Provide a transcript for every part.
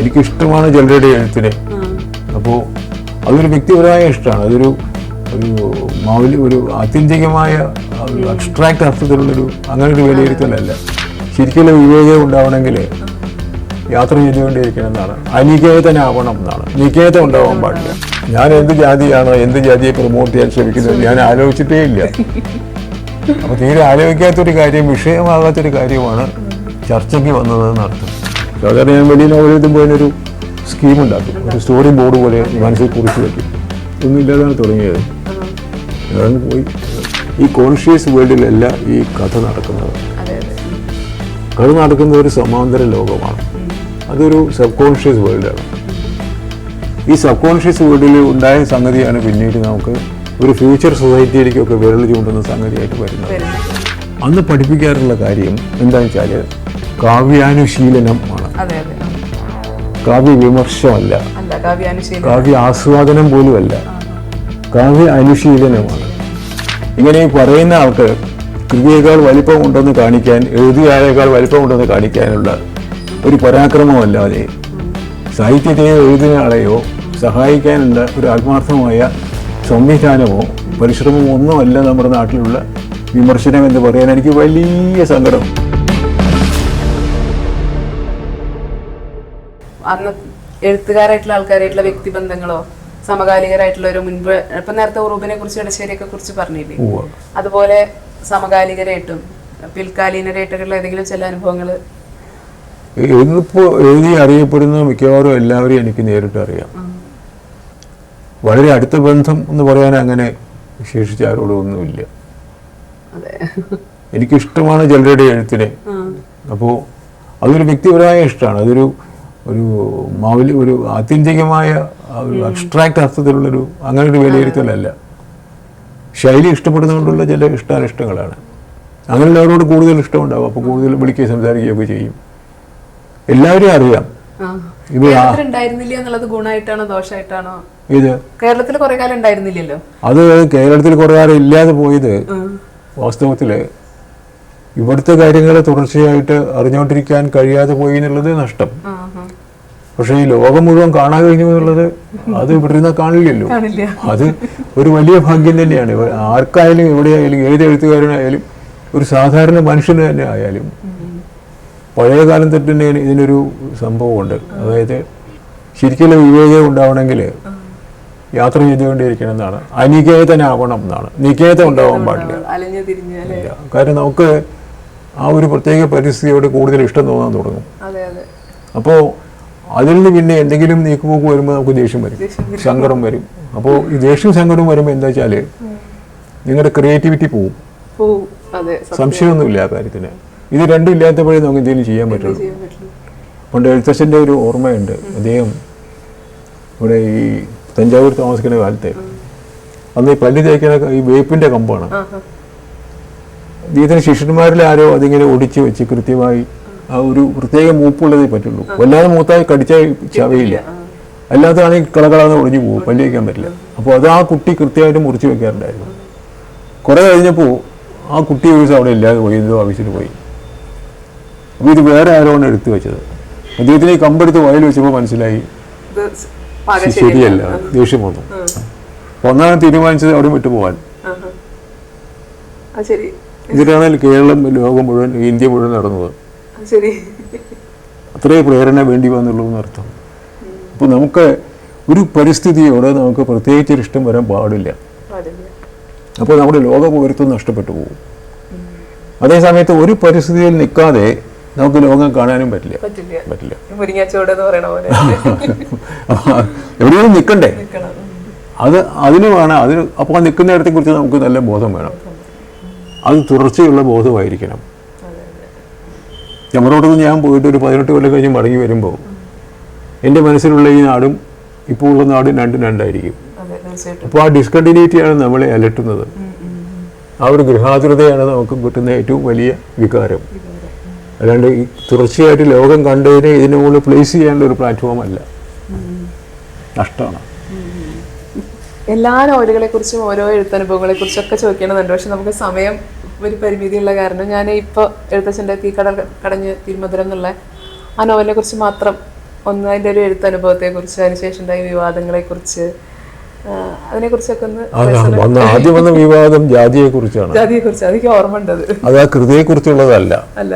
എനിക്കിഷ്ടമാണ് ചിലരുടെ എഴുത്തിനെ. അപ്പോൾ അതൊരു വ്യക്തിപരമായ ഇഷ്ടമാണ്. അതൊരു ഒരു മൗലി ഒരു ആത്യന്തികമായ അബ്സ്ട്രാക്ട് അർത്ഥത്തിലുള്ളൊരു അങ്ങനെ ഒരു വിലയിരുത്തലല്ല. ശരിക്കുള്ള വിവേകം ഉണ്ടാവണമെങ്കിൽ യാത്ര ചെയ്തുകൊണ്ടിരിക്കണം എന്നാണ് അനികേതനാവണം എന്നാണ്. നികേതം ഉണ്ടാവാൻ പാടില്ല. ഞാൻ എന്ത് ജാതിയാണ് എന്ത് ജാതിയെ പ്രൊമോട്ട് ചെയ്യാൻ ശ്രമിക്കുന്നത് ഞാൻ ആലോചിച്ചിട്ടേ ഇല്ല. അപ്പൊ തീരെ ആലോചിക്കാത്തൊരു കാര്യം വിഷയമാകാത്തൊരു കാര്യമാണ് ചർച്ചയ്ക്ക് വന്നത് അർത്ഥം സാധാരണ ഞാൻ വലിയ നോവൽ എഴുതുമ്പോൾ അതിനൊരു സ്കീം ഉണ്ടാക്കും. ഒരു സ്റ്റോറി ബോർഡ് പോലെ മനസ്സിൽ കുറിച്ച് വയ്ക്കും ഒന്നുമില്ലാതാണ് തുടങ്ങിയത്. ഞാൻ പോയി. ഈ കോൺഷ്യസ് വേൾഡിലല്ല ഈ കഥ നടക്കുന്നത്. കഥ നടക്കുന്ന ഒരു സമാന്തര ലോകമാണ്. അതൊരു സബ് കോൺഷ്യസ് വേൾഡാണ് ഈ സബ് കോൺഷ്യസ് വേൾഡിൽ ഉണ്ടായ സംഗതിയാണ് പിന്നീട് നമുക്ക് ഒരു ഫ്യൂച്ചർ സൊസൈറ്റിയിലേക്കൊക്കെ വിരൽ ചൂണ്ടുന്ന സംഗതിയായിട്ട് വരുന്നത്. അന്ന് പഠിപ്പിക്കാറുള്ള കാര്യം എന്താണെന്ന് വെച്ചാൽ കാവ്യാനുശീലനം ആണ്. അതെ അതെ. ആ. കാവ്യ വിമർശമല്ല കാവ്യ ആസ്വാദനം പോലുമല്ല. കാവ്യ അനുശീലനമാണ് ഇങ്ങനെ പറയുന്ന ആൾക്ക് കൃതിയേക്കാൾ വലിപ്പമുണ്ടെന്ന് കാണിക്കാൻ എഴുതിയാളേക്കാൾ വലിപ്പമുണ്ടെന്ന് കാണിക്കാനുള്ള ഒരു പരാക്രമമല്ലാതെ സാഹിത്യത്തെയോ എഴുതുന്ന ആളെയോ സഹായിക്കാനുള്ള ഒരു ആത്മാർത്ഥമായ സംവിധാനമോ പരിശ്രമമോ ഒന്നുമല്ല നമ്മുടെ നാട്ടിലുള്ള വിമർശനം എന്ന് പറയാൻ എനിക്ക് വലിയ സങ്കടം. അന്ന് എഴുത്തുകാരായിട്ടുള്ള ആൾക്കാരായിട്ടുള്ള വ്യക്തിബന്ധങ്ങളോ സമകാലികരായിട്ടുള്ള ഒരു മുൻപ് ഇപ്പൊ നേരത്തെ ഉറൂബിനെ കുറിച്ച് ഇടശ്ശേരിയൊക്കെ കുറിച്ച് പറഞ്ഞില്ലേ. അതുപോലെ സമകാലികരായിട്ടും പിൽക്കാലീനരായിട്ടുള്ള ഏതെങ്കിലും ചില അനുഭവങ്ങൾ ഇന്നിപ്പോ എഴുതി അറിയപ്പെടുന്ന മിക്കവാറും എല്ലാവരെയും എനിക്ക് നേരിട്ട് അറിയാം. വളരെ അടുത്ത ബന്ധം എന്ന് പറയാൻ അങ്ങനെ വിശേഷിച്ച് ആരോടും ഒന്നുമില്ല. അതെ. എനിക്കിഷ്ടമാണ് ചിലരുടെ എഴുത്തിനെ. അപ്പോൾ അതൊരു വ്യക്തിപരമായ ഇഷ്ടമാണ്. അതൊരു ഒരു മൗലി ഒരു ആത്യന്തികമായ ഒരു അബ്സ്ട്രാക്ട് അർത്ഥത്തിലുള്ളൊരു അങ്ങനെ ഒരു വിലയിരുത്തലല്ല. ശൈലി ഇഷ്ടപ്പെടുന്നതുകൊണ്ടുള്ള ചില ഇഷ്ടാനിഷ്ടങ്ങളാണ്. അങ്ങനെയുള്ളവരോട് കൂടുതൽ ഇഷ്ടമുണ്ടാവും. അപ്പോൾ കൂടുതൽ വിളിക്കുകയും സംസാരിക്കുകയൊക്കെ ചെയ്യും. എല്ലാവരും അറിയാം. ഇത് കേരളത്തിൽ കുറെ കാലം ഉണ്ടായിരുന്നില്ലല്ലോ. അത് കേരളത്തിൽ കുറേ കാലം ഇല്ലാതെ പോയത് വാസ്തവത്തിൽ ഇവിടുത്തെ കാര്യങ്ങളെ തുടർച്ചയായിട്ട് അറിഞ്ഞുകൊണ്ടിരിക്കാൻ കഴിയാതെ പോയി എന്നുള്ളത് നഷ്ടം. പക്ഷേ ഈ ലോകം മുഴുവൻ കാണാൻ കഴിഞ്ഞു എന്നുള്ളത് അത് ഇവിടെ ഇരുന്നാൽ കാണില്ലല്ലോ. അത് ഒരു വലിയ ഭാഗ്യം തന്നെയാണ്. ആർക്കായാലും എവിടെയായാലും ഏത് എഴുത്തുകാരനായാലും ഒരു സാധാരണ മനുഷ്യന് തന്നെ ആയാലും പഴയ കാലം തൊട്ട് തന്നെ ഇതിനൊരു സംഭവമുണ്ട്. അതായത് ശരിക്കുള്ള വിവേകം ഉണ്ടാവണമെങ്കിൽ യാത്ര ചെയ്തുകൊണ്ടിരിക്കണം എന്നാണ്. അനികേതനാവണം എന്നാണ്. നികേതം ഉണ്ടാവാൻ പാടില്ല. കാരണം നമുക്ക് ആ ഒരു പ്രത്യേക പരിസ്ഥിതിയോട് കൂടുതൽ ഇഷ്ടം തോന്നാൻ തുടങ്ങും. അപ്പോൾ അതിൽ നിന്ന് പിന്നെ എന്തെങ്കിലും നീക്കുപോക്ക് വരുമ്പോൾ നമുക്ക് ദേഷ്യം വരും. സങ്കടം വരും. അപ്പോൾ ഈ ദേഷ്യവും സങ്കടവും വരുമ്പോൾ എന്താ വെച്ചാൽ നിങ്ങളുടെ ക്രിയേറ്റിവിറ്റി പോവും. സംശയമൊന്നുമില്ല ആ കാര്യത്തിന്. ഇത് രണ്ടും ഇല്ലാത്തപ്പോഴേ നമുക്ക് എന്തെങ്കിലും ചെയ്യാൻ പറ്റുള്ളൂ. പണ്ട് എഴുത്തച്ഛന്റെ ഒരു ഓർമ്മയുണ്ട്. അദ്ദേഹം ഇവിടെ ഈ തഞ്ചാവൂർ താമസിക്കുന്ന കാലത്ത് അന്ന് ഈ പല്ല് തേക്കുന്ന ഈ വേപ്പിന്റെ കമ്പാണ്. ഇതിന് ശിഷ്യന്മാരിൽ ആരോ അതിങ്ങനെ ഒടിച്ച് വെച്ച് കൃത്യമായി ആ ഒരു പ്രത്യേക മൂപ്പുള്ളതേ പറ്റുള്ളൂ. വല്ലാതെ മൂത്തായി കടിച്ചാൽ ചവയില്ല. അല്ലാത്തതാണെങ്കിൽ കളകളാന്ന് ഒടിഞ്ഞു പോകും. പല്ലി വയ്ക്കാൻ പറ്റില്ല. അപ്പോൾ അത് ആ കുട്ടി കൃത്യമായിട്ട് മുറിച്ച് വെക്കാറുണ്ടായിരുന്നു. കുറേ കഴിഞ്ഞപ്പോൾ ആ കുട്ടി ഒരു ദിവസം അവിടെ ഇല്ലാതെ പോയി എന്തോ ആവശ്യത്തിന് പോയി. അപ്പോൾ ഇത് വേറെ ആരോ ആണ് എടുത്തു വെച്ചത്. അദ്ദേഹത്തിന് ഈ കമ്പെടുത്ത് വയൽ വെച്ചപ്പോൾ മനസ്സിലായി. ശരിയല്ല ദേഷ്യം വന്നു. അപ്പോൾ ഒന്നാണ് തീരുമാനിച്ചത് അവിടെ വിട്ടു പോകാൻ ആ, ആ. ആ ശരി. ഇതിനാണ് കേരളം ലോകം മുഴുവൻ ഇന്ത്യ മുഴുവൻ നടന്നത്. ശരി. അത്രയും പ്രേരണ വേണ്ടി വന്നുള്ളൂ എന്നർത്ഥം. അപ്പോൾ നമുക്ക് ഒരു പരിസ്ഥിതിയോട് നമുക്ക് പ്രത്യേകിച്ച് ഒരു ഇഷ്ടം വരാൻ പാടില്ല. അപ്പോൾ നമ്മുടെ ലോക പൗരത്വം നഷ്ടപ്പെട്ടു പോകും. അതേസമയത്ത് ഒരു പരിസ്ഥിതിയിൽ നിൽക്കാതെ നമുക്ക് ലോകം കാണാനും പറ്റില്ല. പറ്റില്ല. എവിടെയും നിൽക്കണ്ടേ? അത് അതിന് വേണം. അതിന് അപ്പോൾ നിൽക്കുന്നിടത്തെ കുറിച്ച് നമുക്ക് നല്ല ബോധം വേണം. അത് തുടർച്ചയുള്ള ബോധമായിരിക്കണം. ചമറോട്ടത്ത് ഞാൻ പോയിട്ട് ഒരു പതിനെട്ട് കൊല്ലം കഴിഞ്ഞ് മടങ്ങി വരുമ്പോൾ എന്റെ മനസ്സിലുള്ള ഈ നാടും ഇപ്പോൾ ഉള്ള നാടും രണ്ടും രണ്ടായിരിക്കും. അപ്പോൾ ആ ഡിസ്കണ്ടിന്യൂറ്റിയാണ് നമ്മളെ അലട്ടുന്നത്. ആ ഒരു ഗൃഹാതുരതയാണ് നമുക്ക് കിട്ടുന്ന ഏറ്റവും വലിയ വികാരം. അല്ലാണ്ട് ഈ തുടർച്ചയായിട്ട് ലോകം കണ്ടതിനെ ഇതിന് മുകളിൽ പ്ലേസ് ചെയ്യാനുള്ള ഒരു പ്ലാറ്റ്ഫോം അല്ല. നഷ്ടമാണ്. എല്ലാ നോവലുകളെ കുറിച്ചും ഓരോ എഴുത്തനുഭവങ്ങളെ കുറിച്ചും ഒക്കെ ചോദിക്കണമെന്നുണ്ട് പക്ഷെ നമുക്ക് സമയം ഒരു പരിമിതിയുള്ള കാരണം ഞാൻ ഇപ്പോൾ എഴുത്തച്ഛന്റെ തീക്കടൽ കടഞ്ഞ് തിരുമധുരം എന്നുള്ള ആ നോവലിനെ കുറിച്ച് മാത്രം ഒന്ന് അതിന്റെ ഒരു എഴുത്തനുഭവത്തെ കുറിച്ച് അതിനുശേഷം ഉണ്ടായ വിവാദങ്ങളെ കുറിച്ച് അതിനെ കുറിച്ചൊക്കെ ഒന്ന് ആദ്യം വന്ന വിവാദം ജാതിയെ കുറിച്ചാണ് ജാതിയെ കുറിച്ച് അതെനിക്ക് ഓർമ്മ ഉണ്ടത് അത് ആ കൃതിയെ കുറിച്ചുള്ളതല്ല അല്ല.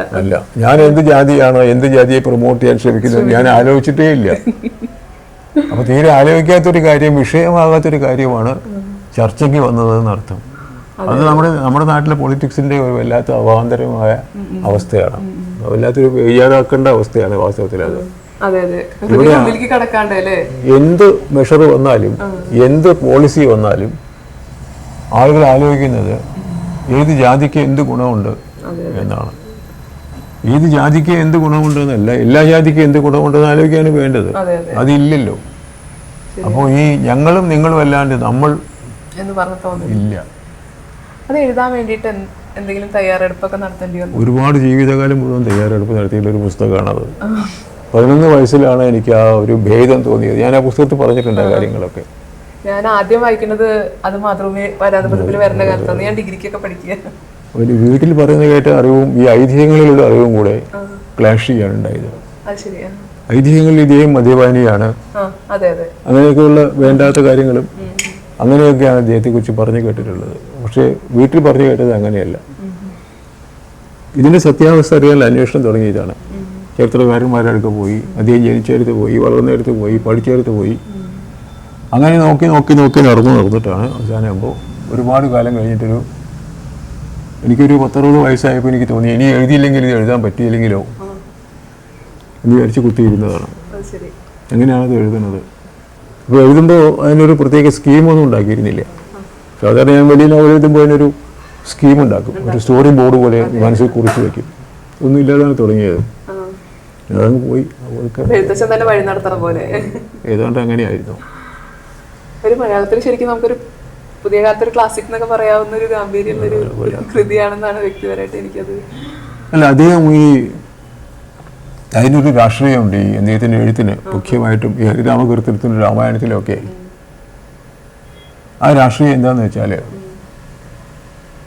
ഞാൻ എന്ത് ജാതിയാണ് എന്ത് ജാതിയെ പ്രൊമോട്ട് ചെയ്യാൻ ശ്രമിക്കുന്നത് ഞാൻ ആലോചിച്ചിട്ടേ ഇല്ല. അപ്പൊ തീരെ ആലോചിക്കാത്തൊരു കാര്യം വിഷയമാകാത്തൊരു കാര്യമാണ് ചർച്ചയ്ക്ക് വന്നതെന്ന് അർത്ഥം. അത് നമ്മുടെ നമ്മുടെ നാട്ടിലെ പൊളിറ്റിക്സിന്റെ ഒരു വല്ലാത്ത അവാന്തരമായ അവസ്ഥയാണ്. വല്ലാത്തൊരു വെയ്യാതാക്കേണ്ട അവസ്ഥയാണ് വാസ്തവത്തിൽ അത്. എന്ത് മെഷർ വന്നാലും എന്ത് പോളിസി വന്നാലും ആളുകൾ ആലോചിക്കുന്നത് ഏത് ജാതിക്ക് എന്ത് ഗുണമുണ്ട് എന്നാണ്. ഏത് ജാതിക്ക് എന്ത് ഗുണമുണ്ടെന്നല്ല എല്ലാ ജാതിക്കും എന്ത് ഗുണമുണ്ടെന്ന് ആലോചിക്കാണ് വേണ്ടത്. അതെ അതെ. അതില്ലല്ലോ. അപ്പോൾ ഈ ഞങ്ങളും നിങ്ങളും അല്ലാണ്ട് നമ്മൾ ഇല്ല. അത് എഴുതാൻ വേണ്ടിയിട്ട് എന്തെങ്കിലും തയ്യാറെടുപ്പൊക്കെ നടത്തേണ്ടി വന്നു. ഒരുപാട് ജീവിതകാലം മുഴുവൻ തയ്യാറെടുപ്പ് നടത്തിയുള്ള ഒരു അത് പതിനൊന്ന് വയസ്സിലാണ് എനിക്ക് ആ ഒരു ഭേദം തോന്നിയത്. ഞാൻ ആ പുസ്തകത്തിൽ പറഞ്ഞിട്ടുണ്ട് ആ കാര്യങ്ങളൊക്കെ. ഞാൻ ആദ്യം വായിക്കുന്നത് അത് മാതൃഭൂമി വരാതെ വരുന്ന കാലത്താണ്. ഞാൻ ഡിഗ്രിക്കൊക്കെ പഠിക്കുക ഒരു വീട്ടിൽ പറയുന്ന കേട്ട അറിവും ഈ ഐതിഹ്യങ്ങളിലുള്ള അറിവും കൂടെ ക്ലാഷ് ചെയ്യാണ് ഉണ്ടായത് അത് ശരിയാ ഐതിഹ്യങ്ങളിൽ ഇദ്ദേഹം മദ്യപാനിയാണ്. അങ്ങനെയൊക്കെയുള്ള വേണ്ടാത്ത കാര്യങ്ങളും അങ്ങനെയൊക്കെയാണ് അദ്ദേഹത്തെക്കുറിച്ച് പറഞ്ഞു കേട്ടിട്ടുള്ളത്. പക്ഷേ വീട്ടിൽ പറഞ്ഞു കേട്ടത് അങ്ങനെയല്ല. ഇതിന്റെ സത്യാവസ്ഥ അറിയാനുള്ള അന്വേഷണം തുടങ്ങിയതാണ്. ചരിത്രകാരന്മാരടുത്ത് പോയി അദ്ദേഹം ജനിച്ചെടുത്ത് പോയി വളർന്നെടുത്ത് പോയി പഠിച്ചെടുത്ത് പോയി. അങ്ങനെ നോക്കി നോക്കി നോക്കി നടന്നു നടന്നിട്ടാണ് അവസാനമാകുമ്പോൾ ഒരുപാട് കാലം കഴിഞ്ഞിട്ടൊരു എനിക്കൊരു പത്തറുപത് വയസ്സായപ്പോൾ എനിക്ക് തോന്നി ഇനി എഴുതിയില്ലെങ്കിൽ ഇത് എഴുതാൻ പറ്റിയില്ലെങ്കിലോ? എന്ന് വിചാരിച്ച് കുത്തിയിരുന്നതാണ്. അങ്ങനെയാണ് അത് എഴുതുന്നത്. അപ്പോൾ എഴുതുമ്പോൾ അതിനൊരു പ്രത്യേക സ്കീമൊന്നും ഉണ്ടാക്കിയിരുന്നില്ല. സാധാരണ ഞാൻ വലിയ നോവൽ എഴുതുമ്പോൾ അതിനൊരു സ്കീം ഉണ്ടാക്കും. ഒരു സ്റ്റോറി ബോർഡ് പോലെ മനസ്സിൽ കുറിച്ച് വയ്ക്കും ഒന്നും ഇല്ലാതാണ് തുടങ്ങിയത്. അതങ്ങ് പോയി. ഏതാണ്ട് അങ്ങനെയായിരുന്നു. ഒരു മലയാളത്തിൽ ശരിക്കും നമുക്കൊരു പുതിയ കാലത്ത് ഒരു ക്ലാസിക് എന്നൊക്കെ പറയാവുന്ന ഒരു ഗാംഭീര്യമുള്ള ഒരു കൃതിയാണെന്നാണ് വ്യക്തിപരമായിട്ട് എനിക്കത് അല്ല അദ്ദേഹം ഈ അതിനൊരു രാഷ്ട്രീയമുണ്ട് ഈ അദ്ദേഹത്തിന്റെ എഴുത്തിന് മുഖ്യമായിട്ടും ഈ ഹരിരാമകീർത്തനത്തിനും രാമായണത്തിലൊക്കെ ആ രാഷ്ട്രീയം എന്താണെന്ന് വെച്ചാൽ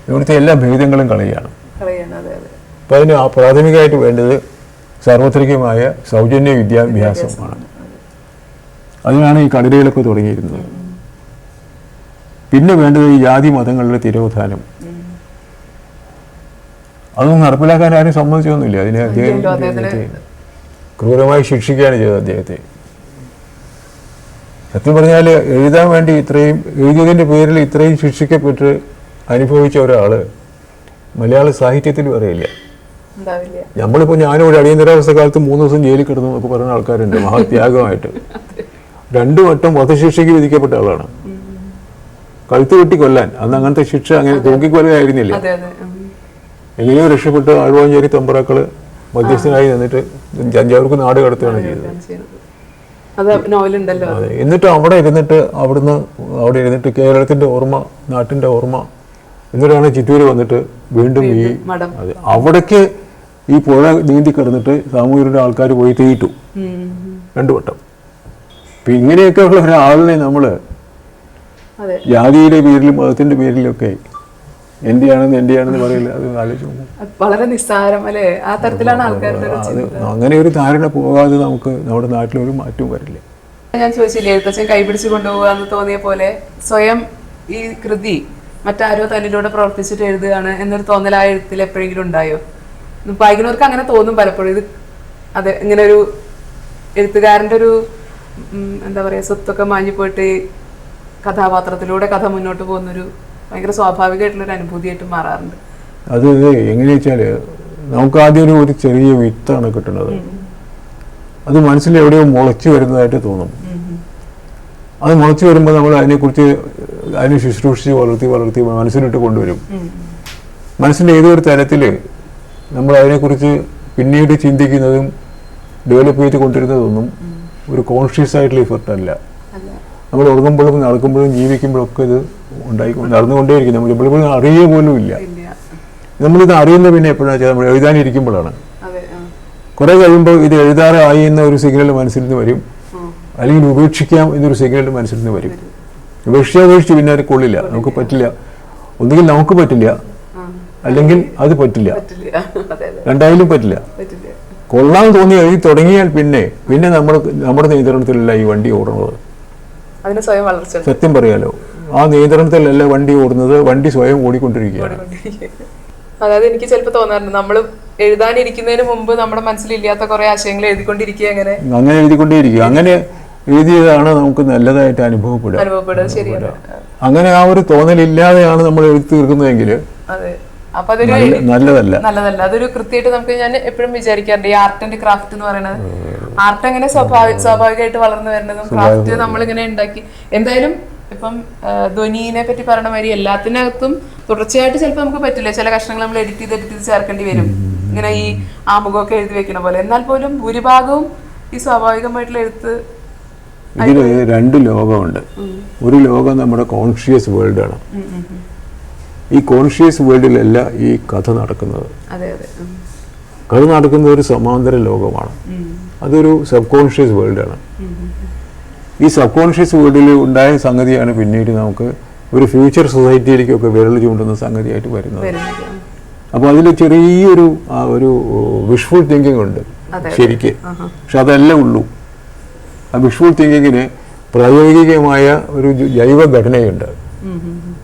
ഇവിടുത്തെ എല്ലാ ഭേദങ്ങളും കളയാണ്. അപ്പോൾ അതിന് ആ പ്രാഥമികമായിട്ട് വേണ്ടത് സാർവത്രികമായ സൗജന്യ വിദ്യാഭ്യാസമാണ് അതിനാണ് ഈ കടലുകളൊക്കെ തുടങ്ങിയിരുന്നത്. പിന്നെ വേണ്ടത് ഈ ജാതി മതങ്ങളുടെ തിരോധാനം. അതൊന്നും നടപ്പിലാക്കാൻ ആരും സമ്മതിച്ചൊന്നുമില്ല. അതിനെ അദ്ദേഹം ക്രൂരമായി ശിക്ഷിക്കുകയാണ് ചെയ്തത് അദ്ദേഹത്തെ. സത്യം പറഞ്ഞാൽ എഴുതാൻ വേണ്ടി ഇത്രയും എഴുതിയതിന്റെ പേരിൽ ഇത്രയും ശിക്ഷിക്കപ്പെട്ട് അനുഭവിച്ച ഒരാൾ മലയാള സാഹിത്യത്തിൽ പറയില്ല. നമ്മളിപ്പോൾ ഞാനിവിടെ അടിയന്തരാവസ്ഥ കാലത്ത് മൂന്ന് ദിവസം ജയിലിൽ കിടന്നു എന്നൊക്കെ പറയുന്ന ആൾക്കാരുണ്ട് മഹാത്യാഗമായിട്ട്. രണ്ടു വട്ടം വധശിക്ഷയ്ക്ക് വിധിക്കപ്പെട്ട ആളാണ്. കഴുത്ത് വെട്ടി കൊല്ലാൻ. അന്ന് അങ്ങനത്തെ ശിക്ഷ അങ്ങനെ തൂക്കിക്കൊല്ലുകയായിരുന്നില്ല. എങ്ങനെയോ രക്ഷപ്പെട്ട്. ആഴുവാഞ്ചേരി തമ്പ്രാക്കൾ മധ്യസ്ഥനായി നിന്നിട്ട് തഞ്ചാവൂർക്ക് നാട് കടത്തുകയാണ് ചെയ്തത്. എന്നിട്ട് അവിടെ ഇരുന്നിട്ട് അവിടുന്ന് അവിടെ ഇരുന്നിട്ട് കേരളത്തിന്റെ ഓർമ്മ നാട്ടിന്റെ ഓർമ്മ എന്നിട്ടാണ് ചിറ്റൂര് വന്നിട്ട് വീണ്ടും ഈ അവിടേക്ക് ഈ പുഴ നീന്തി കിടന്നിട്ട് സാമൂഹ്യരുടെ ആൾക്കാർ പോയി തീയിട്ടു. ഉം. രണ്ടു വട്ടം. ഇങ്ങനെയൊക്കെ ഉള്ള ഒരാളിനെ നമ്മൾ ജാതിയുടെ പേരിലും മതത്തിന്റെ പേരിലൊക്കെ എന്റെയാണെന്ന് എന്റെയാണെന്ന് പറയില്ല അത് ആലോചിച്ചു വളരെ നിസ്സാരം അല്ലേ? ആ തരത്തിലാണ് ആൾക്കാരുടെ അങ്ങനെ ഒരു ധാരണ പോകാതെ നമുക്ക് നമ്മുടെ നാട്ടിലൊരു മാറ്റവും വരില്ല. ഞാൻ ചോദിച്ചില്ലേ എഴുത്തച്ഛൻ കൈപിടിച്ച് കൊണ്ടുപോകാന്ന് തോന്നിയ പോലെ സ്വയം ഈ കൃതി മറ്റാരോ തന്നിലൂടെ പ്രവർത്തിച്ചിട്ട് എഴുതുകയാണ് എന്നൊരു തോന്നൽ ആ എഴുത്തിൽ എപ്പോഴെങ്കിലും ഉണ്ടായോ? വായിക്കുന്നവർക്ക് അങ്ങനെ തോന്നും പലപ്പോഴും. ഇത് അതെ ഇങ്ങനെ ഒരു എഴുത്തുകാരന്റെ ഒരു എന്താ പറയുക സ്വത്തൊക്കെ മാഞ്ഞു പോയിട്ട് കഥാപാത്രത്തിലൂടെ കഥ മുന്നോട്ട് പോകുന്നൊരു ഭയങ്കര സ്വാഭാവികമായിട്ടുള്ളൊരു അനുഭൂതിയായിട്ട് മാറാറുണ്ട്. അത് എങ്ങനെയാ നമുക്ക് ആദ്യം ഒരു ഒരു ചെറിയ വിത്താണ് കിട്ടുന്നത്. അത് മനസ്സിൽ എവിടെയോ മുളച്ചു വരുന്നതായിട്ട് തോന്നും. അത് മുളച്ചു വരുമ്പോൾ നമ്മൾ അതിനെക്കുറിച്ച് അതിനെ ശുശ്രൂഷിച്ച് വളർത്തി വളർത്തി മനസ്സിലിട്ട് കൊണ്ടുവരും. മനസ്സിന്റെ ഏതൊരു തരത്തിൽ നമ്മൾ അതിനെക്കുറിച്ച് പിന്നീട് ചിന്തിക്കുന്നതും ഡെവലപ്പ് ചെയ്ത് കൊണ്ടിരുന്നതൊന്നും ഒരു കോൺഷ്യസ് ആയിട്ടുള്ള അല്ല. നമ്മൾ ഉറങ്ങുമ്പോഴും നടക്കുമ്പോഴും ജീവിക്കുമ്പോഴും ഒക്കെ ഇത് ഉണ്ടായി നടന്നുകൊണ്ടേയിരിക്കും നമ്മൾ ഇപ്പോഴും അറിയുക പോലും ഇല്ല. നമ്മളിത് അറിയുന്നത് പിന്നെ എപ്പോഴാണെന്ന് വെച്ചാൽ നമ്മൾ എഴുതാനിരിക്കുമ്പോഴാണ്. കുറെ കഴിയുമ്പോൾ ഇത് എഴുതാറായി എന്ന ഒരു സിഗ്നൽ മനസ്സിൽ നിന്ന് വരും. അല്ലെങ്കിൽ ഉപേക്ഷിക്കാം എന്നൊരു സിഗ്നൽ മനസ്സിൽ നിന്ന് വരും. ഉപേക്ഷിച്ച് ഉപേക്ഷിച്ച് പിന്നെ അത് കൊള്ളില്ല. നമുക്ക് പറ്റില്ല. ഒന്നുകിൽ നമുക്ക് പറ്റില്ല. അല്ലെങ്കിൽ അത് പറ്റില്ല. രണ്ടായാലും പറ്റില്ല. പറ്റില്ല. കൊള്ളാൻ തോന്നി എഴുതി തുടങ്ങിയാൽ പിന്നെ പിന്നെ നമ്മുടെ നമ്മുടെ നിയന്ത്രണത്തിലല്ല ഈ വണ്ടി ഓടുന്നത് അതിന് സ്വയം വളർച്ച. സത്യം പറയാലോ ആ നിയന്ത്രണത്തിലല്ല വണ്ടി ഓടുന്നത്? വണ്ടി സ്വയം ഓടിക്കൊണ്ടിരിക്കുകയാണ്. അതായത് എനിക്ക് ചിലപ്പോൾ തോന്നാറുണ്ട് നമ്മൾ എഴുതാനിരിക്കുന്നതിന് മുമ്പ് നമ്മുടെ മനസ്സിലില്ലാത്ത കുറെ ആശയങ്ങൾ എഴുതിക്കൊണ്ടിരിക്കുക അങ്ങനെ. അങ്ങനെ എഴുതിക്കൊണ്ടേയിരിക്കുക. അങ്ങനെ എഴുതിയതാണ് നമുക്ക് നല്ലതായിട്ട് അനുഭവപ്പെടുക. അനുഭവപ്പെടുക ശരിയാണ്. അങ്ങനെ ആ ഒരു തോന്നലില്ലാതെയാണ് നമ്മൾ എഴുതി തീർക്കുന്നതെങ്കിൽ അതെ. അപ്പൊ അതൊരു നല്ലതല്ല. നല്ലതല്ല. അതൊരു കൃത്യമായിട്ട് നമുക്ക് ഞാൻ എപ്പോഴും വിചാരിക്കാറുണ്ട് ഈ ആർട്ട് ആൻഡ് ക്രാഫ്റ്റ് എന്ന് പറയുന്നത്. ആർട്ട് എങ്ങനെ സ്വാഭാവിക സ്വാഭാവികമായിട്ട് വളർന്നു വരുന്നതും ക്രാഫ്റ്റ് നമ്മളിങ്ങനെ ഉണ്ടാക്കി. എന്തായാലും ഇപ്പം ധ്വനിനെ പറ്റി പറയണ മാതിരി എല്ലാത്തിനകത്തും തുടർച്ചയായിട്ട് ചിലപ്പോൾ നമുക്ക് പറ്റില്ല. ചില കഷ്ണങ്ങൾ നമ്മൾ എഡിറ്റ് ചെയ്ത് എഡിറ്റ് ചെയ്ത് ചേർക്കേണ്ടി വരും. ഇങ്ങനെ ഈ ആമുഖമൊക്കെ എഴുതി വെക്കണ പോലെ. എന്നാൽ പോലും ഭൂരിഭാഗവും ഈ സ്വാഭാവികമായിട്ടുള്ള എഴുത്ത് ഇതിൽ രണ്ട് ലോകമുണ്ട്. ഒരു ലോകം നമ്മുടെ കോൺഷ്യസ് വേൾഡാണ്. ഈ കോൺഷ്യസ് വേൾഡിലല്ല ഈ കഥ നടക്കുന്നത്. കഥ നടക്കുന്നത് ഒരു സമാന്തര ലോകമാണ്. അതൊരു സബ് കോൺഷ്യസ് വേൾഡാണ്. ഈ സബ് കോൺഷ്യസ് വേൾഡിൽ ഉണ്ടായ സംഗതിയാണ് പിന്നീട് നമുക്ക് ഒരു ഫ്യൂച്ചർ സൊസൈറ്റിയിലേക്കൊക്കെ വിരൽ ചൂണ്ടുന്ന സംഗതിയായിട്ട് വരുന്നത്. അപ്പോൾ അതിൽ ചെറിയൊരു ഒരു വിഷ്വൽ തിങ്കിങ് ഉണ്ട് ശരിക്ക്. പക്ഷെ അതെല്ലാം ഉള്ളൂ. ആ വിഷ്വൽ തിങ്കിങ്ങിന് പ്രായോഗികമായ ഒരു ജൈവഘടനയുണ്ട് ജൈവ ഘടനയുണ്ട്. ഉം, ഉം, ഉം.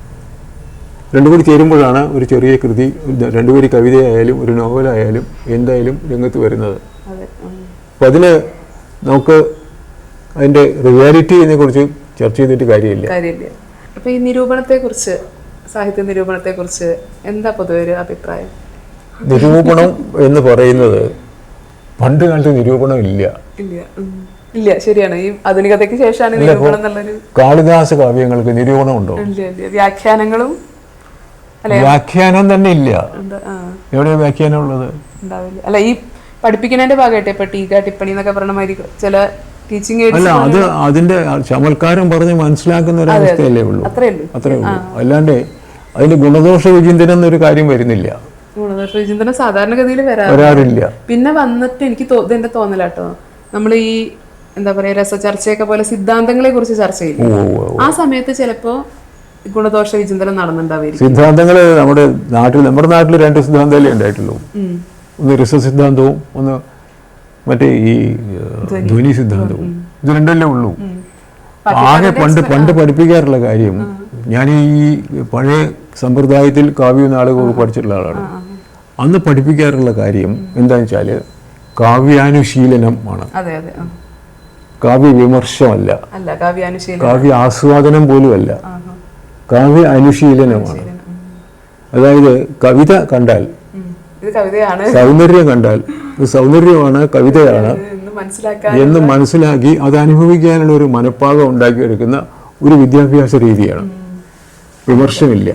രണ്ടും കൂടി ചേരുമ്പോഴാണ് ഒരു ചെറിയ കൃതി രണ്ടുപേര് കവിതയായാലും ഒരു നോവലായാലും എന്തായാലും രംഗത്ത് വരുന്നത്. അതെ ഉം. അപ്പം അതിന് നമുക്ക് അതിന്റെ റിയാലിറ്റിനെ കുറിച്ച് ചർച്ച ചെയ്തിട്ട് കാര്യമില്ല. കാര്യമില്ല. അപ്പോൾ ഈ നിരൂപണത്തെ കുറിച്ച് സാഹിത്യ നിരൂപണത്തെ കുറിച്ച് എന്താ പൊതുവെ ഒരു അഭിപ്രായം? നിരൂപണം എന്ന് പറയുന്നത് പണ്ട് കാലത്ത് നിരൂപണം ഇല്ല. ഇല്ല. ഇല്ല ശരിയാണ്. ഈ ആധുനികതയ്ക്ക് ശേഷമാണ് നിരൂപണം എന്നുള്ളൊരു കാളിദാസ കാവ്യങ്ങൾക്ക് നിരൂപണം ഉണ്ടോ? വ്യാഖ്യാനങ്ങളും വ്യാഖ്യാനം തന്നെ ഇല്ല. എവിടെയാണ് എവിടെ വ്യാഖ്യാനം ഉള്ളത്? അല്ല ഈ പഠിപ്പിക്കുന്നതിന്റെ ഭാഗമായിട്ട് ഇപ്പൊ ടീക ടിപ്പണി എന്നൊക്കെ പറഞ്ഞ മാതിരി ചില ടീച്ചിങ് അല്ല അത് അതിന്റെ ചമൽക്കാരം പറഞ്ഞ് മനസ്സിലാക്കുന്ന ഒരു അവസ്ഥയല്ലേ ഉള്ളൂ. അത്രേ ഉള്ളൂ. അല്ലാണ്ട് അതിന്റെ ഗുണദോഷ വിചിന്തനം എന്നൊരു കാര്യം വരുന്നില്ല. ഗുണദോഷ വിചിന്തനം സാധാരണഗതിയിൽ വരാ വരാറില്ല. പിന്നെ വന്നിട്ട് എനിക്ക് എന്റെ ഇതെന്റെ തോന്നലാട്ടോ. നമ്മൾ ഈ എന്താ പറയാ രസചർച്ചയൊക്കെ പോലെ സിദ്ധാന്തങ്ങളെ കുറിച്ച് ചർച്ച ചെയ്യും. ആ സമയത്ത് ചിലപ്പോ ഗുണദോഷ വിചിന്തനം നടന്നുണ്ടാവായിരിക്കും. സിദ്ധാന്തങ്ങൾ നമ്മുടെ നാട്ടിൽ നമ്മുടെ നാട്ടിൽ രണ്ട് സിദ്ധാന്തമല്ലേ ഉണ്ടായിട്ടുള്ളൂ. ഒന്ന് രസ സിദ്ധാന്തവും ഒന്ന് മറ്റേ ഈ ധ്വനി. സിദ്ധാന്തവും. ഇത് രണ്ടല്ലേ ഉള്ളൂ. ആകെ പണ്ട് പണ്ട് പഠിപ്പിക്കാറുള്ള കാര്യം ഞാൻ ഈ പഴയ സമ്പ്രദായത്തിൽ കാവ്യ നാടകമൊക്കെ പഠിച്ചിട്ടുള്ള ആളാണ്. അന്ന് പഠിപ്പിക്കാറുള്ള കാര്യം എന്താണെന്ന് വെച്ചാൽ കാവ്യാനുശീലനം ആണ്. കാവ്യ വിമർശമല്ല. കാവ്യ ആസ്വാദനം പോലുമല്ല. അല്ല കാവ്യ അനുശീലനമാണ് അതായത് കവിത കണ്ടാൽ സൗന്ദര്യം കണ്ടാൽ. ഇത് സൗന്ദര്യമാണ് കവിതയാണ്. എന്ന് മനസ്സിലാക്കി അത് അനുഭവിക്കാനുള്ള ഒരു മനഃപ്പാകം ഉണ്ടാക്കിയെടുക്കുന്ന ഒരു വിദ്യാഭ്യാസ രീതിയാണ്. വിമർശമില്ല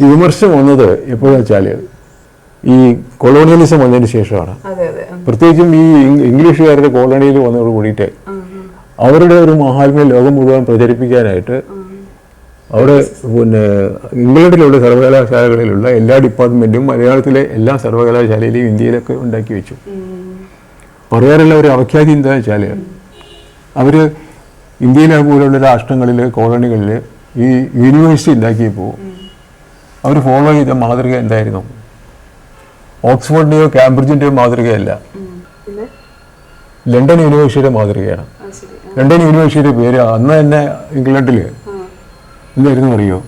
ഈ വിമർശം വന്നത് എപ്പോഴാ വെച്ചാൽ ഈ കൊളോണിയലിസം വന്നതിന് ശേഷമാണ്. പ്രത്യേകിച്ചും ഈ ഇംഗ് ഇംഗ്ലീഷുകാരുടെ കോളണിയിൽ വന്നതോട് കൂടിയിട്ട്. അവരുടെ ഒരു മഹാത്മ്യം ലോകം മുഴുവൻ പ്രചരിപ്പിക്കാനായിട്ട് അവിടെ പിന്നെ ഇംഗ്ലണ്ടിലുള്ള സർവകലാശാലകളിലുള്ള എല്ലാ ഡിപ്പാർട്ട്മെന്റും മലയാളത്തിലെ എല്ലാ സർവകലാശാലയിലെയും ഇന്ത്യയിലൊക്കെ ഉണ്ടാക്കി വെച്ചു. പറയാനുള്ള പറയാറുള്ള ഒരു അവഖ്യാതി വെച്ചാൽ അവർ ഇന്ത്യയിലെ പോലുള്ള രാഷ്ട്രങ്ങളിൽ കോളനികളിൽ ഈ യൂണിവേഴ്സിറ്റി ഉണ്ടാക്കിയപ്പോൾ അവർ ഫോളോ ചെയ്ത മാതൃക എന്തായിരുന്നു? ഓക്സ്ഫോർഡിന്റെയോ കാംബ്രിഡ്ജിന്റെയോ മാതൃകയല്ല. ലണ്ടൻ യൂണിവേഴ്സിറ്റിയുടെ മാതൃകയാണ്. ലണ്ടൻ യൂണിവേഴ്സിറ്റിയുടെ പേര് അന്ന് തന്നെ ഇംഗ്ലണ്ടിൽ. എന്തായിരുന്നു അറിയോ?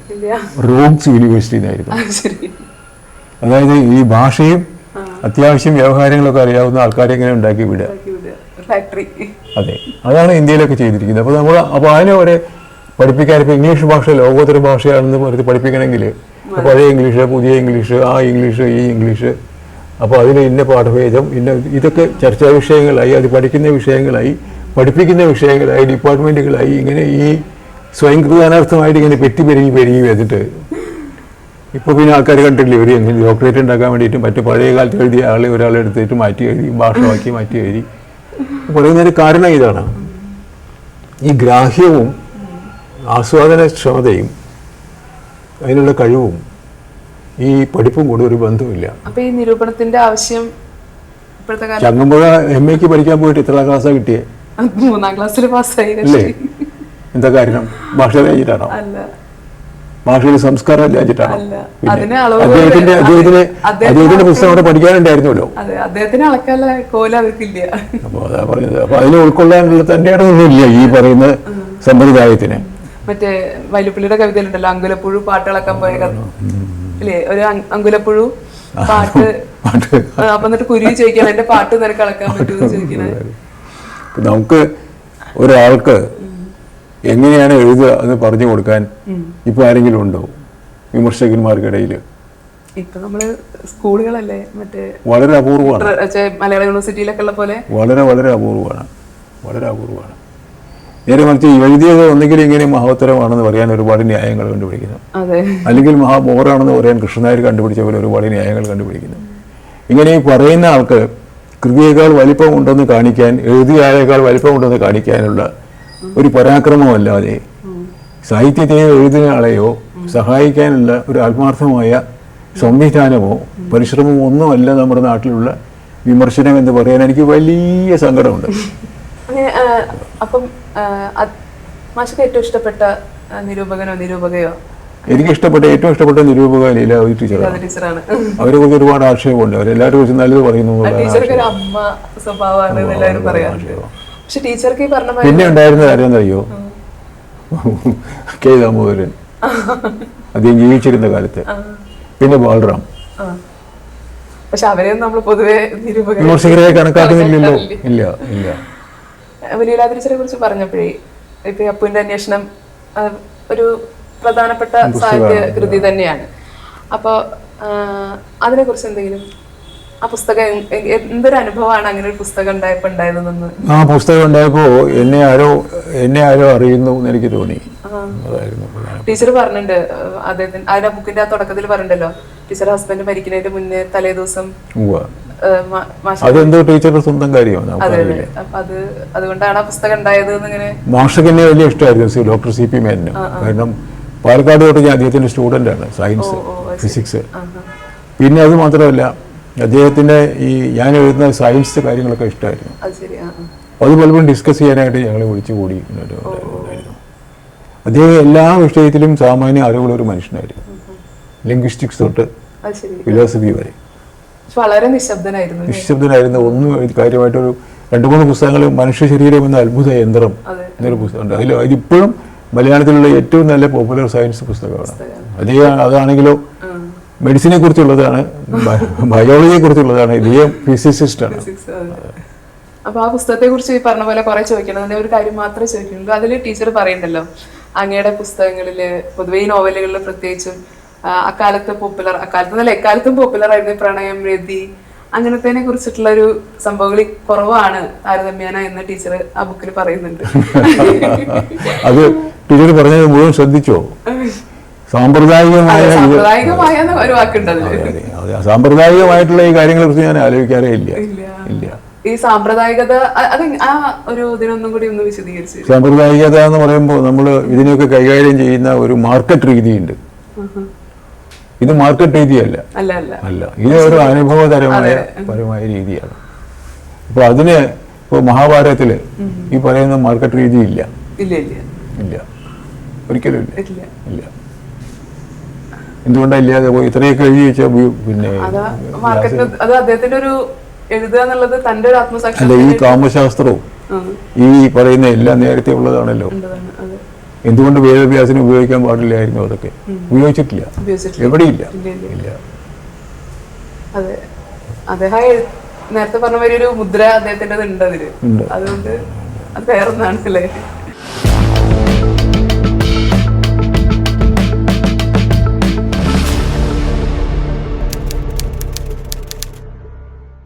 റോംസ് യൂണിവേഴ്സിറ്റി എന്നായിരുന്നു അതായത് ഈ ഭാഷയും അത്യാവശ്യം വ്യവഹാരങ്ങളൊക്കെ അറിയാവുന്ന ആൾക്കാരെ ഇങ്ങനെ ഉണ്ടാക്കി വിടുക. അതെ. അതാണ് ഇന്ത്യയിലൊക്കെ ചെയ്തിരിക്കുന്നത്. അപ്പോൾ നമ്മൾ അപ്പോൾ അതിനെ വരെ പഠിപ്പിക്കാൻ ഇപ്പോൾ ഇംഗ്ലീഷ് ഭാഷ ലോകോത്തര ഭാഷയാണെന്ന് പറഞ്ഞ് പഠിപ്പിക്കണമെങ്കിൽ പഴയ ഇംഗ്ലീഷ് പുതിയ ഇംഗ്ലീഷ് ആ ഇംഗ്ലീഷ് ഈ ഇംഗ്ലീഷ്. അപ്പോൾ അതിന് ഇന്ന പാഠഭേദം ഇന്ന ഇതൊക്കെ ചർച്ചാ വിഷയങ്ങളായി അത് പഠിക്കുന്ന വിഷയങ്ങളായി പഠിപ്പിക്കുന്ന വിഷയങ്ങളായി ഡിപ്പാർട്ട്മെന്റുകളായി ഇങ്ങനെ ഈ സ്വയംകൃതാനർത്ഥമായിട്ട് ഇങ്ങനെ പെറ്റി പെരുകി പെരുകി വെച്ചിട്ട് ഇപ്പോൾ പിന്നെ ആൾക്കാർ കണ്ടില്ലേ ഒരു എങ്ങനെ ഡോക്ടറേറ്റ് ഉണ്ടാക്കാൻ വേണ്ടിയിട്ട് മറ്റു പഴയ കാലത്ത് എഴുതിയ ആളെ ഒരാളെ എടുത്തിട്ട് മാറ്റി എഴുതി ഭാഷമാക്കി മാറ്റി എഴുതി. പറയുന്നതിന് കാരണം ഇതാണ്. ഈ ഗ്രാഹ്യവും ആസ്വാദനക്ഷമതയും അതിനുള്ള കഴിവും ഈ പഠിപ്പും കൂടെ ഒരു ബന്ധമില്ല അപ്പൊ ഈ നിരൂപണത്തിന്റെ ആവശ്യം ചങ്ങമ്പുഴ എം എക്ക് പഠിക്കാൻ പോയിട്ട് ഇത്ര ക്ലാസ്സാണ് കിട്ടിയേ? മൂന്നാം ക്ലാസ്സിൽ പാസ്സായി അല്ലേ എന്താ കാരണം ഭാഷ അല്ല. ഭാഷയിൽ സംസ്കാരം അളവ് അദ്ദേഹത്തിന്റെ അദ്ദേഹത്തിന് അദ്ദേഹത്തിന് അദ്ദേഹത്തിന്റെ പുസ്തകം അവിടെ പഠിക്കാനുണ്ടായിരുന്നല്ലോ. അപ്പോൾ അതാ പറഞ്ഞത്. അപ്പൊ അതിനെ ഉൾക്കൊള്ളാനുള്ള തന്റെ ഇടമൊന്നുമില്ല ഈ പറയുന്ന സമ്പ്രദായത്തിന്. മറ്റേ വൈലുപ്പിള്ളിയുടെ കവിതയിലുണ്ടല്ലോ അങ്കുലപ്പുഴു പാട്ടിളക്കാൻ പോയ കഥ. അല്ലേ ഒരു അങ്- അങ്കുലപ്പുഴു പാട്ട്. അപ്പൊ എന്നിട്ട് കുരുവി ചോദിക്കണം എന്റെ പാട്ട് നിനക്ക് അളക്കാൻ പറ്റുമെന്ന് ചോദിക്കണേ. നമുക്ക് ഒരാൾക്ക് എങ്ങനെയാണ് എഴുതുക എന്ന് പറഞ്ഞു കൊടുക്കാൻ ഇപ്പൊ ആരെങ്കിലും ഉണ്ടോ? വിമർശകന്മാർക്കിടയിൽ ഇപ്പൊ നമ്മൾ സ്കൂളുകളല്ലേ മറ്റേ വളരെ അപൂർവമാണ്. മലയാള യൂണിവേഴ്സിറ്റിയിലൊക്കെ ഉള്ള പോലെ? വളരെ വളരെ അപൂർവമാണ്. വളരെ അപൂർവമാണ്. നേരെ മറിച്ച് എഴുതിയത് ഒന്നെങ്കിൽ ഇങ്ങനെ മഹോത്തരമാണെന്ന് പറയാൻ ഒരുപാട് ന്യായങ്ങൾ കണ്ടുപിടിക്കുന്നു. അല്ലെങ്കിൽ മഹാബോറാണെന്ന് പറയാൻ കൃഷ്ണനായർ കണ്ടുപിടിച്ച പോലെ ഒരുപാട് ന്യായങ്ങൾ കണ്ടുപിടിക്കുന്നു. ഇങ്ങനെ ഈ പറയുന്ന ആൾക്ക് കൃതിയേക്കാൾ വലിപ്പമുണ്ടെന്ന് കാണിക്കാൻ എഴുതിയായേക്കാൾ വലിപ്പമുണ്ടെന്ന് കാണിക്കാനുള്ള ഒരു പരാക്രമമല്ലാതെ സാഹിത്യത്തെ എഴുതുന്ന ആളെയോ സഹായിക്കാനുള്ള ഒരു ആത്മാർത്ഥമായ സംവിധാനമോ പരിശ്രമമോ ഒന്നുമല്ല നമ്മുടെ നാട്ടിലുള്ള വിമർശനം എന്ന് പറയാൻ എനിക്ക് വലിയ സങ്കടമുണ്ട്. അപ്പം മാഷക്ക് ഏറ്റവും ഇഷ്ടപ്പെട്ട ആ, നിരൂപകനോ നിരൂപകയോ? എനിക്ക് ഇഷ്ടപ്പെട്ട ഏറ്റവും ഇഷ്ടപ്പെട്ട നിരൂപക ലീലാവതി ടീച്ചറാണ്. അവരെ കുറിച്ച് ഒരുപാട് ആക്ഷേപമുണ്ട്. അവരെല്ലാവരെ കുറിച്ച് നല്ലത് പറയുന്നു ഉണ്ടായിരുന്ന കാര്യം പക്ഷെ ടീച്ചർക്ക് ഈ പറഞ്ഞ പിന്നെ ഉണ്ടായിരുന്നത് ആരെന്നറിയോ കെ ദാമോദരൻ. അദ്ദേഹം ജീവിച്ചിരുന്ന കാലത്ത്. പിന്നെ ബാലറാം. പക്ഷെ അവരെയൊന്നും നമ്മൾ പൊതുവെ വിമർശകരെ കണക്കാക്കുന്നില്ലല്ലോ. ഇല്ല ഇല്ല. ലീലാ ടീച്ചറെ കുറിച്ച് പറഞ്ഞപ്പോഴേ ഇപ്പൊ അപ്പുവിന്റെ അന്വേഷണം ഒരു പ്രധാനപ്പെട്ട സാഹിത്യ കൃതി തന്നെയാണ്. അപ്പൊ അതിനെ കുറിച്ച് എന്തെങ്കിലും ആ പുസ്തകം എന്തൊരു അനുഭവമാണ് അങ്ങനെ ഒരു പുസ്തകം ഉണ്ടായപ്പോ ഉണ്ടായതെന്ന്? ആ പുസ്തകം ഉണ്ടായപ്പോൾ എന്നെ ആരോ എന്നെ ആരോ അറിയുന്നു എന്ന് എനിക്ക് തോന്നി. ടീച്ചർ പറഞ്ഞിട്ടുണ്ട് അദ്ദേഹത്തിന് അതിന്റെ ബുക്കിന്റെ ആ തുടക്കത്തിൽ പറഞ്ഞിട്ടുണ്ടല്ലോ ടീച്ചർ ഹസ്ബൻഡ് മരിക്കുന്നതിന്റെ മുന്നേ തലേ ദിവസം അതെന്തോ ടീച്ചറുടെ സ്വന്തം കാര്യമാണ് അതെ അതെ. അത് അതുകൊണ്ടാണ് ആ പുസ്തകം ഉണ്ടായത് മാഷകനെ വലിയ ഇഷ്ടമായിരുന്നു സി- ഡോക്ടർ സി പി മേനും കാരണം പാലക്കാട് തൊട്ട് ഞാൻ അദ്ദേഹത്തിന്റെ സ്റ്റുഡന്റ് ആണ് സയൻസ് ഫിസിക്സ്. പിന്നെ അത് മാത്രമല്ല അദ്ദേഹത്തിന്റെ ഈ ഞാൻ എഴുതുന്ന സയൻസ് കാര്യങ്ങളൊക്കെ ഇഷ്ടമായിരുന്നു. അത്. അത് പലപ്പോഴും ഡിസ്കസ് ചെയ്യാനായിട്ട് ഞങ്ങൾ വിളിച്ചു കൂടി അദ്ദേഹം എല്ലാ വിഷയത്തിലും സാമാന്യ അറിവുള്ള ഒരു മനുഷ്യനായിരുന്നു ലിംഗ്വിസ്റ്റിക്സ് തൊട്ട് അത് ഫിലോസഫി വരെ. വളരെ നിശബ്ദനായിരുന്നു നിശബ്ദനായിരുന്നു. ഒന്നും കാര്യമായിട്ടൊരു രണ്ട് മൂന്ന് പുസ്തകങ്ങൾ മനുഷ്യ ശരീരം എന്ന അത്ഭുത യന്ത്രം എന്നൊരു പുസ്തകമുണ്ട്. അതിൽ ഇതിപ്പോഴും മലയാളത്തിലുള്ള ഏറ്റവും നല്ല പോപ്പുലർ സയൻസ് പുസ്തകമാണ്. അദ്ദേഹം അതാണെങ്കിലോ. മെഡിസിനെ കുറിച്ചുള്ളതാണ് ബയോളജിയെ കുറിച്ചുള്ളതാണ് ഇദ്ദേഹം ഫിസിസിസ്റ്റ് ആണ് അപ്പൊ ആ പുസ്തകത്തെ കുറിച്ച് ഈ പറഞ്ഞ പോലെ കുറെ ചോദിക്കണം ഒരു കാര്യം മാത്രമേ ചോദിക്കുന്നുള്ളൂ. അതിൽ ടീച്ചർ പറയണ്ടല്ലോ അങ്ങയുടെ പുസ്തകങ്ങളിൽ പൊതുവേ ഈ നോവലുകളിൽ പ്രത്യേകിച്ചും അക്കാലത്ത് പോപ്പുലർ അക്കാലത്ത് നല്ല എക്കാലത്തും പോപ്പുലർ ആയിരുന്നു പ്രണയം രതി അങ്ങനത്തേനെ കുറിച്ചിട്ടുള്ള ഒരു സംഭവങ്ങൾ കുറവാണ് താരതമ്യേന എന്ന് ടീച്ചർ ആ ബുക്കിൽ പറയുന്നുണ്ട്. അത് ടീച്ചർ പറഞ്ഞത് മുഴുവൻ ശ്രദ്ധിച്ചോ? സാമ്പ്രദായികമായ സാമ്പ്രദായികമായിട്ടുള്ള ഈ കാര്യങ്ങളെ കുറിച്ച് ഞാൻ ആലോചിക്കാറേ ഇല്ല. ഇല്ല. ഈ സാമ്പ്രദായികത അത് ആ ഒരു ഇതിനൊന്നും കൂടി ഒന്ന് വിശദീകരിച്ചു സാമ്പ്രദായികത എന്ന് പറയുമ്പോൾ നമ്മൾ ഇതിനെയൊക്കെ കൈകാര്യം ചെയ്യുന്ന ഒരു മാർക്കറ്റ് രീതിയുണ്ട്. ഇത് മാർക്കറ്റ് രീതിയല്ല. അല്ല ഇത് ഒരു അനുഭവതരമായ പരമായ രീതിയാണ്. അപ്പോൾ അതിന് ഇപ്പോൾ മഹാഭാരതത്തിൽ ഈ പറയുന്ന മാർക്കറ്റ് രീതി ഇല്ല ഇല്ല. ഇല്ല. ഇല്ല. ഒരിക്കലും ഇല്ല. ഇല്ല. എന്തുകൊണ്ടാ ഇല്ലാതെ പോയി? ഇത്രയൊക്കെ എഴുതി വെച്ചാൽ പിന്നെ അതാ അദ്ദേഹത്തിന്റെ ഒരു എഴുതുക എന്നുള്ളത് തന്റെ ഒരു അല്ല ഈ കാമശാസ്ത്രവും ഈ പറയുന്ന എല്ലാം നേരത്തെ ഉള്ളതാണല്ലോ. എന്തുകൊണ്ട് വേദവ്യാസിനെ ഉപയോഗിക്കാൻ പാടില്ലായിരുന്നു അതൊക്കെ? ഉപയോഗിച്ചിട്ടില്ല. എവിടെയില്ല? ഇല്ല, അതെ. അദ്ദേഹം നേരത്തെ പറഞ്ഞ മാതിരി ഒരു മുദ്ര അദ്ദേഹത്തിന്റെ ഉണ്ട്. അതിൽ അതുകൊണ്ട് അത് വേറൊന്നാണ് അല്ലേ